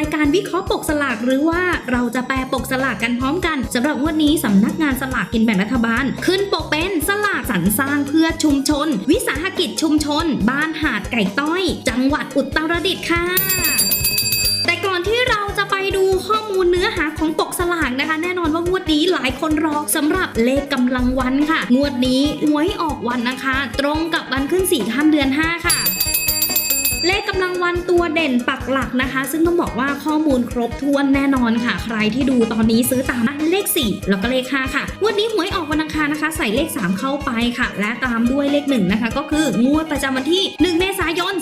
ายการวิเคราะห์ปกสลากหรือว่าเราจะแปลปกสลากกันพร้อมกันสำหรับงวดนี้สำนักงานสลากกินแบ่งรัฐบาล ขึ้นปกเป็นสลากสรรสร้างเพื่อชุมชน วิสาหกิจชุมชน บ้านหาดไก่ต้อย จังหวัดอุตรดิตถ์ค่ะแต่ก่อนที่เราจะไปดูข้อมูลเนื้อหาของปกสลากนะคะ แน่นอนว่างวดนี้หลายคนรอสำหรับเลขกำลังวันค่ะ งวดนี้หวยออกวันนะคะ ตรงกับวันขึ้น4ี่ค่ำเดือน 5 ค่ะ เลขกำลังวันตัวเด่นปักหลักนะคะ ซึ่งต้องบอกว่าข้อมูลครบถ้วนแน่นอนค่ะ ใครที่ดูตอนนี้ซื้อตามเลข 4 แล้วก็เลข 5 ค่ะ วันนี้หวยออกวันอังคารนะคะ ใส่เลข 3 เข้าไปค่ะ และตามด้วยเลข 1 นะคะ ก็คืองวดประจำวันที่ 1 เมษายน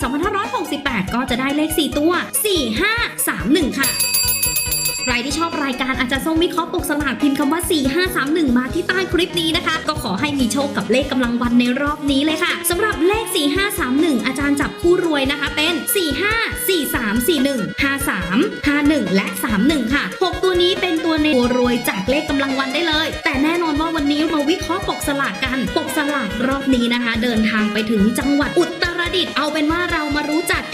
2568 ก็จะได้เลข 4 ตัว 4 5 3 1 ค่ะ รที่ชอบรายการอาจารย์ส้มวิเคราะห์ปกสลากพิมพ์คำว่า 4531 มาที่ใต้คลิปนี้นะคะ ก็ขอให้มีโชคกับเลขกำลังวันในรอบนี้เลยค่ะสำหรับเลข 4531 อาจารย์จับคู่รวยนะคะเป็น 45 43 41 53 51 และ 31 ค่ะ 6 ตัวนี้เป็นตัวในตัวรวยจากเลขกำลังวันได้เลย แต่แน่นอนว่าวันนี้มาวิเคราะห์ปกสลากกัน ปกสลากรอบนี้นะคะ เดินทางไปถึงจังหวัดอุตรดิตถ์เอาเป็นว่าเรามา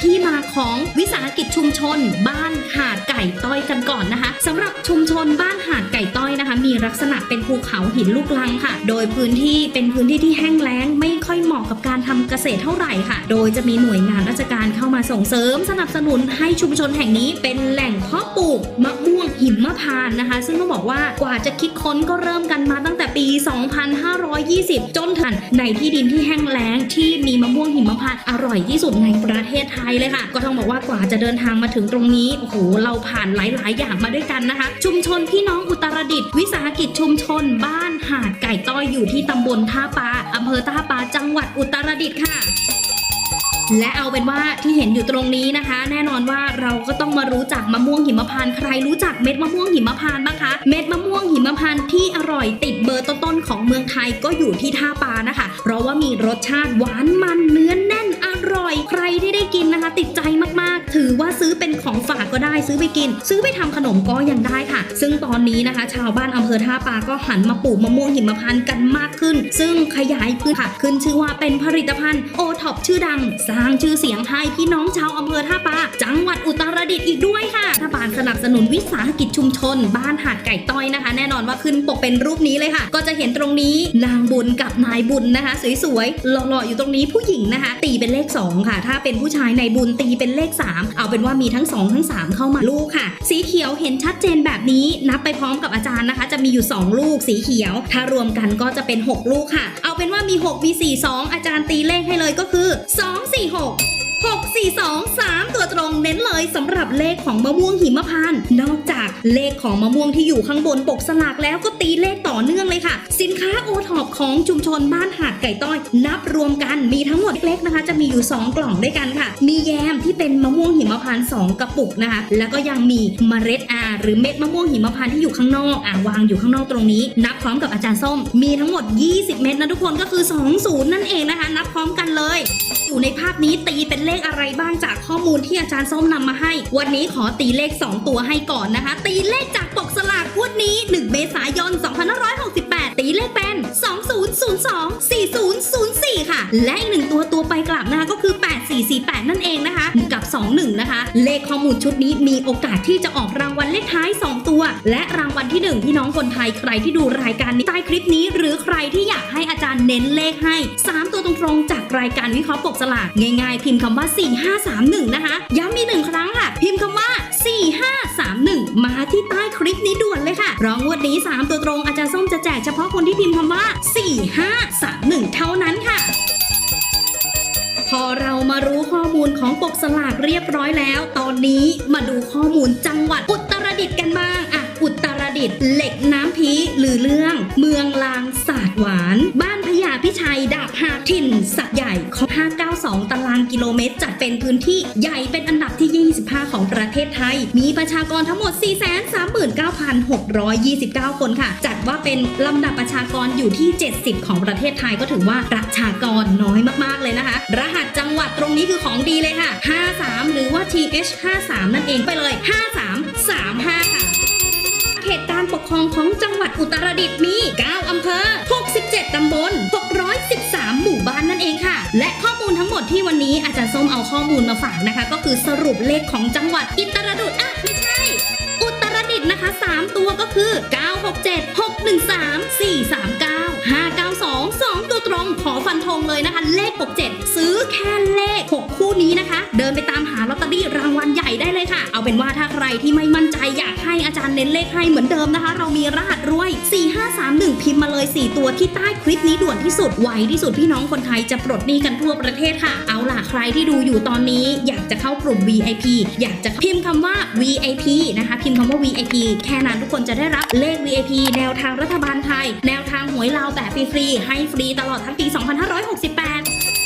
ที่มาของวิสาหกิจชุมชน บ้านหาดไก่ต้อยกันก่อนนะคะสำหรับชุมชนบ้านหาดไก่ต้อยนะคะ มีลักษณะเป็นภูเขาหินลูกลังค่ะ โดยพื้นที่เป็นพื้นที่ที่แห้งแล้ง ไม่ค่อยเหมาะกับการทำเกษตรเท่าไหร่ค่ะ โดยจะมีหน่วยงานราชการเข้ามาส่งเสริม สนับสนุนให้ชุมชนแห่งนี้เป็นแหล่งเพาะปลูกมะม่วงหิมพานต์นะคะ ซึ่งต้องบอกว่ากว่าจะคิดค้นก็เริ่มกันมาตั้งแต่ปี 2520 จนถึงในที่ดินที่แห้งแล้งที่มีมะม่วงหิมพานต์อร่อยที่สุดในประเทศไทยเลยค่ะ ก็ต้องบอกว่ากว่าจะเดินทางมาถึงตรงนี้โอ้โหเราผ่านหลาย ๆ อย่างมาด้วยกันนะคะ ชุมชนพี่น้องอุตรดิตถ์วิสาหกิจชุมชน บ้านหาดไก่ต้อยอยู่ที่ตำบลท่าปาอำเภอท่าปาจังหวัดอุตรดิตถ์ค่ะและเอาเป็นว่าที่เห็นอยู่ตรงนี้นะคะ แน่นอนว่าเราก็ต้องมารู้จักมะม่วงหิมพานต์ใครรู้จักเม็ดมะม่วงหิมพานต์บ้างคะเม็ดมะม่วงหิมพานต์ที่อร่อยติดเบอร์ต้นๆของเมืองไทยก็อยู่ที่ท่าปานะคะ เพราะว่ามีรสชาติหวานมันเนื้อแน่นอ ร่อยใครที่ได้กินนะคะ ติดใจมากๆ ถือว่าซื้อเป็นของ ก็ได้ซื้อไปกิน ซื้อไปทำขนมก็ยังได้ค่ะ ซึ่งตอนนี้นะคะ ชาวบ้านอำเภอท่าปาก็หันมาปลูกมะม่วงหิมพานต์กันมากขึ้น ซึ่งขยายพื้นค่ะ ขึ้นชื่อว่าเป็นผลิตภัณฑ์โอท็อปชื่อดัง สร้างชื่อเสียงให้พี่น้องชาวอำเภอท่าปาจังหวัดอุตรดิตถ์อีกด้วยค่ะรัฐบาลสนับสนุนวิสาหกิจชุมชน บ้านหาดไก่ต้อยนะคะ แน่นอนว่าขึ้นปกเป็นรูปนี้เลยค่ะ ก็จะเห็นตรงนี้นางบุญกับนายบุญนะคะ สวยๆหล่อๆอยู่ตรงนี้ผู้หญิงนะคะ ตีเป็นเลข 2 ค่ะ ถ้าเป็นผู้ชายนายบุญตีเป็นเลข 3 เอาเป็นว่ามีทั้ง 2 ทั้ง 3เข้ามาลูกค่ะ สีเขียวเห็นชัดเจนแบบนี้นับไปพร้อมกับอาจารย์นะคะ จะมีอยู่ 2 ลูกสีเขียว ถ้ารวมกันก็จะเป็น 6 ลูกค่ะ เอาเป็นว่ามี 6 มี 4 2 อาจารย์ตีเลขให้เลยก็คือ 2 4 6 6 4 2 3 ตัวตรงเน้นเลยสำหรับเลขของมะม่วงหิมพานต์นอกจากเลขของมะม่วงที่อยู่ข้างบนปกสลากแล้วก็ตีเลขต่อเนื่องเลยค่ะ สินค้าโอท็อปของชุมชนบ้านหาดไก่ต้อย นับรวมกันมีทั้งหมดเล็กๆนะคะ จะมีอยู่ 2 กล่องด้วยกันค่ะ มีแยมที่เป็นมะม่วงหิมพานต์2กระปุกนะคะ แล้วก็ยังมีเมล็ดอาหรือเม็ดมะม่วงหิมพานต์ที่อยู่ข้างนอกอ่าวางอยู่ข้างนอกตรงนี้ นับพร้อมกับอาจารย์ส้ม มีทั้งหมด 20 เม็ดนะทุกคนก็คือ 20 นั่นเองนะคะ นับพร้อมกันเลย อยู่ในภาพนี้ตีเป็นเลขอะไรบ้างจากข้อมูลที่อาจารย์ส้มนำมาให้ วันนี้ขอตีเลข 2 ตัวให้ก่อนนะคะ ตีเลขจากปกสลากงวดนี้ 1 เมษายน 2568 ตีเลขเป็น 2002 4004 ค่ะ และอีกหนึ่งตัวตัวไปกลับนะคะก็คือ 8448 นั่นเองนะคะ เลขข้อมูลชุดนี้มีโอกาสที่จะออกรางวัลเลขท้าย 2 ตัว และรางวัลที่ 1 พี่น้องคนไทยใครที่ดูรายการนี้ใต้คลิปนี้ หรือใครที่อยากให้อาจารย์เน้นเลขให้ 3 ตัวตรงๆ จากรายการวิเคราะห์ปกสลากง่ายๆ พิมพ์คำว่า 4531 นะคะ ย้ำอีกหนึ่งครั้งค่ะ พิมพ์คำว่า 4531 มาที่ใต้คลิปนี้ด่วนเลยค่ะรองวดนี้ 3 ตัวตรงอาจารย์ส้มจะแจกเฉพาะคนที่พิมพ์คำว่า 4531 เท่านั้นค่ะ เรามารู้ข้อมูลของปกสลากเรียบร้อยแล้ว ตอนนี้มาดูข้อมูลจังหวัดอุตรดิตถ์กันบ้างอะ ดิตถ์เหล็กน้ำพีหรือเรื่อง เมืองลางศาสตร์หวาน บ้านพญาพิชัยดาบหาถิ่นสักใหญ่ของ592 ตารางกิโลเมตร จัดเป็นพื้นที่ใหญ่เป็นอันดับที่ 25 ของประเทศไทย มีประชากรทั้งหมด 439,629 คนค่ะ จัดว่าเป็นลำดับประชากรอยู่ที่ 70 ของประเทศไทยก็ถือว่าประชากรน้อยมากๆเลยนะคะ รหัสจังหวัดตรงนี้คือของดีเลยค่ะ 53 หรือว่า TH 53 นั่นเองไปเลย 5335 ค่ะ ตการปกครองของจังหวัดอุตรดิตถ์มี 9 อำเภอ 67 ตำบล 613 หมู่บ้านนั่นเองค่ะ และข้อมูลทั้งหมดที่วันนี้อาจารย์ส้มเอาข้อมูลมาฝากนะคะ ก็คือสรุปเลขของจังหวัดอิตรดุษอะไม่ใช่ อุตรดิตถ์นะคะ 3 ตัวก็คือ 967 613 439 59 นธงเลยนะคะ เลข 67 ซื้อแค่เลข 6 คู่นี้นะคะ เดินไปตามหาลอตเตอรี่รางวัลใหญ่ได้เลยค่ะ เอาเป็นว่าถ้าใครที่ไม่มั่นใจอยากให้อาจารย์เน้นเลขให้เหมือนเดิมนะคะ เรามีรหัสรวย4 มาเลย 4 ตัวที่ใต้คลิปนี้ด่วนที่สุดไวที่สุดพี่น้องคนไทยจะปลดหนี้กันทั่วประเทศค่ะ เอาล่ะใครที่ดูอยู่ตอนนี้ อยากจะเข้ากลุ่ม VIP อยากจะพิมพ์คำว่า VIP นะคะ พิมพ์คำว่า VIP แค่นั้นทุกคนจะได้รับเลข VIP แนวทางรัฐบาลไทย แนวทางหวยลาวแบบฟรีๆให้ฟรีตลอดทั้งปี 2568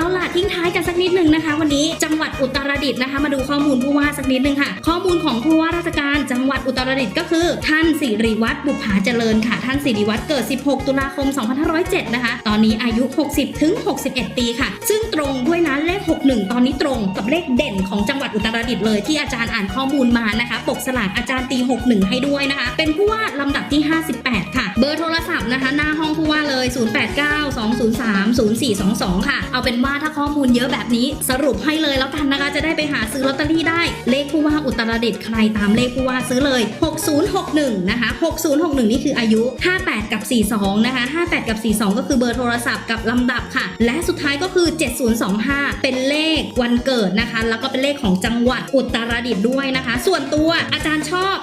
เอาล่ะทิ้งท้ายกันสักนิดหนึ่งนะคะ วันนี้จังหวัดอุตรดิตถ์นะคะ มาดูข้อมูลผู้ว่าสักนิดหนึ่งค่ะ ข้อมูลของผู้ว่าราชการจังหวัดอุตรดิตถ์ก็คือ ท่านสิริวัตรบุภาเจริญค่ะ ท่านสิริวัตรเกิด 16 ตุลาคม 2507 นะคะ ตอนนี้อายุ 60 ถึง 61 ปีค่ะ ซึ่งตรงด้วยนะเลข 61 ตอนนี้ตรงกับเลขเด่นของจังหวัดอุตรดิตถ์เลยที่อาจารย์อ่านข้อมูลมานะคะ ปกสลากอาจารย์ตี 61 ให้ด้วยนะคะ เป็นผู้ว่าลำดับที่ 58 ค่ะ เบอร์โทรศัพท์นะคะ หน้าห้องผู้ว่าเลย 0892030422 ค่ะ เอาเป็นว่าถ้าข้อมูลเยอะแบบนี้สรุปให้เลยแล้วกันนะคะ จะได้ไปหาซื้อลอตเตอรี่ได้ เลขผู้ว่าอุตรดิตถ์ใครตามเลขผู้ว่าซื้อเลย 6061 นะคะ 6061 นี่คืออายุ 58 กับ 42 นะคะ 58 กับ 42 ก็คือเบอร์โทรศัพท์กับลำดับค่ะ และสุดท้ายก็คือ 7025 เป็นเลขวันเกิดนะคะ แล้วก็เป็นเลขของจังหวัดอุตรดิตถ์ด้วยนะคะ ส่วนตัวอาจารย์ชอบ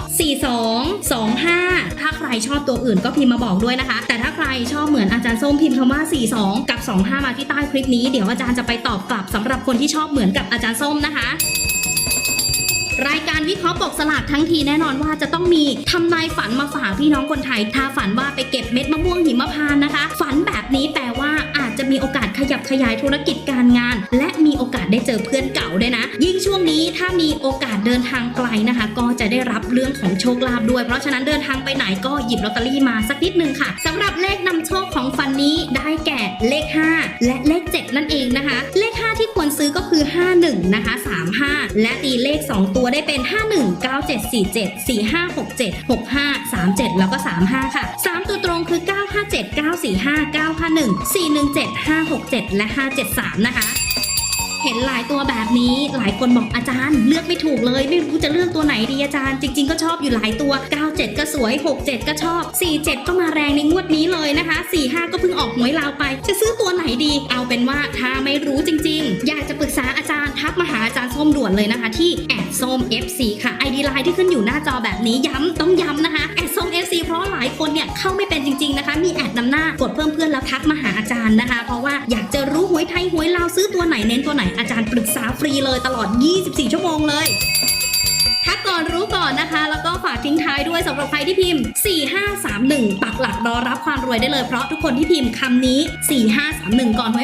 42 25 ถ้าใครชอบตัวอื่นก็พิมพ์มาบอกด้วยนะคะ แต่ถ้าใครชอบเหมือนอาจารย์ส้มพิมพ์คำว่า 42 กับ 25 มาที่ใต้คลิปนี้เดี๋ยวอาจารย์จะไปตอบกลับสำหรับคนที่ชอบเหมือนกับอาจารย์ส้มนะคะรายการวิเคราะห์ปกสลากทั้งทีแน่นอนว่าจะต้องมีทำนายฝันมาฝากพี่น้องคนไทย ถ้าฝันว่าไปเก็บเม็ดมะม่วงหิมพานนะคะ ฝันแบบนี้แปลว่าอาจจะมีโอกาสขยับขยายธุรกิจการงาน และ มีโอกาสได้เจอเพื่อนเก่าด้วยนะ ยิ่งช่วงนี้ถ้ามีโอกาสเดินทางไกลนะคะ ก็จะได้รับเรื่องของโชคลาภด้วย เพราะฉะนั้นเดินทางไปไหนก็หยิบลอตเตอรี่มาสักนิดนึงค่ะสำหรับเลขนำโชคของฟันนี้ได้แก่เลข 5 และเลข 7 นั่นเองนะคะ เลข 5 ที่ควรซื้อก็คือ 51 นะคะ 35 และตีเลข 2 ตัวได้เป็น 51 9747 4567 65 37 แล้วก็ 35 ค่ะ 3 ตัวตรงคือ 957 945 951 417 567 และ 573 นะคะ เห็นหลายตัวแบบนี้หลายคนบอกอาจารย์ เลือกไม่ถูกเลย ไม่รู้จะเลือกตัวไหนดีอาจารย์ จริง ๆ ก็ชอบอยู่หลายตัว 97 ก็สวย 67 ก็ชอบ 47 ก็มาแรงในงวดนี้เลยนะคะ 45 ก็เพิ่งออกหวยลาวไป จะซื้อตัวไหนดี เอาเป็นว่าถ้าไม่รู้จริง ๆ อยากจะปรึกษาอาจารย์ทักมาหาอาจารย์ส้มด่วนเลยนะคะ ที่แอดส้ม FC ค่ะ ID ไลน์ที่ขึ้นอยู่หน้าจอแบบนี้ย้ำต้องย้ำนะคะแอดส้ม FC เพราะหลายคนเนี่ยเข้าไม่เป็นจริง ๆนะคะ มีแอดนำหน้ากดเพิ่มเพื่อนแล้วทักมาหาอาจารย์นะคะ เพราะว่าอยากจะรู้หวยไทยหวยลาวซื้อตัวไหนเน้นตัวไหนอาจารย์ปรึกษาฟรีเลยตลอด 24 ชั่วโมงเลยถ้าก่อนรู้ก่อนนะคะ แล้วก็ฝากทิ้งท้ายด้วยสำหรับใครที่พิมพ์ 4531 ปักหลักรอรับความรวยได้เลยเพราะทุกคนที่พิมพ์คำนี้ 4531 ก่อนไว้